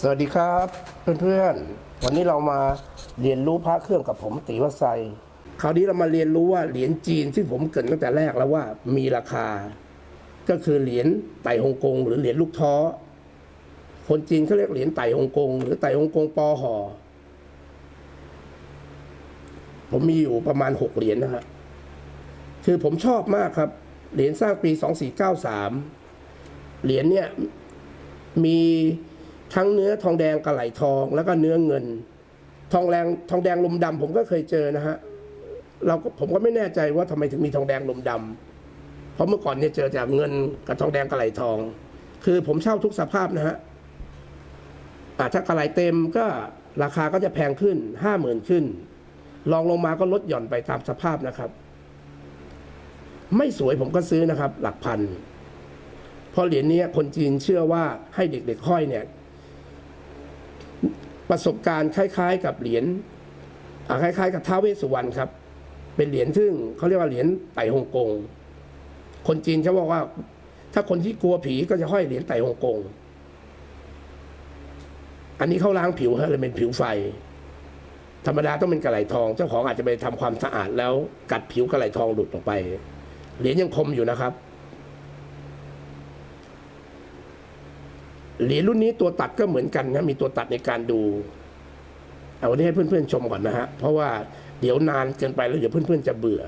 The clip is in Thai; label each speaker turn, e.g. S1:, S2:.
S1: สวัสดีครับเพื่อนๆ วันนี้เรามาเรียนรู้พระเครื่องกับผมตีวัไซคราวนี้เรามาเรียนรู้ว่าเหรียญจีนที่ผมเกรินตั้งแต่แรกแล้วว่ามีราคา ก็คือเหรียญไต่ฮ่องกงหรือเหรียญลูกท้อ คนจีนเขาเรียกเหรียญไต่ฮ่องกงหรือไต่ฮ่องกงปอห่อผมมีอยู่ประมาณหกเหรียญนะครับคือผมชอบมากครับ เหรียญสร้างปีสองสี่เก้าสามเหรียญเนี่ยมี ทั้งเนื้อทองแดงกระไหลทองแล้วก็เนื้อเงิน ทองแดงทองแดงลมดำผมก็เคยเจอนะฮะเราก็ผมก็ไม่แน่ใจว่าทำไมถึงมีทองแดงลมดำเพราะเมื่อก่อนเนี่ยเจอแต่เงินกับทองแดงกระไหลทอง คือผมเช่าทุกสภาพนะฮะอาถ้ากระไหลเต็มก็ราคาก็จะแพงขึ้นห้าหมื่นขึ้นลองลงมาก็ลดหย่อนไปตามสภาพนะครับ ไม่สวยผมก็ซื้อนะครับ หลักพันเพราะเหรียญนี้คนจีนเชื่อว่าให้เด็กๆห้อยเนี่ย ประสบการณ์คล้าย ๆ กับเหรียญคล้าย ๆ กับท้าวเวสสุวรรณครับ เป็นเหรียญซึ่งเขาเรียกว่าเหรียญไต่ฮ่องกง คนจีนเขาบอกว่า ถ้าคนที่กลัวผีก็จะห้อยเหรียญไต่ฮ่องกง อันนี้เขาล้างผิวฮะเลยเป็นผิวไฟ ธรรมดาต้องเป็นกระไหลทอง เจ้าของอาจจะไปทำความสะอาดแล้วกัดผิวกระไหลทองหลุดออกไป เหรียญยังคมอยู่นะครับ เหรียญรุ่นนี้ตัวตัดก็เหมือนกันนะมีตัวตัดในการดู เอาวันนี้ให้เพื่อนๆชมก่อนนะฮะเพราะว่าเดี๋ยวนานเกินไปแล้วเดี๋ยวเพื่อนๆจะเบื่อ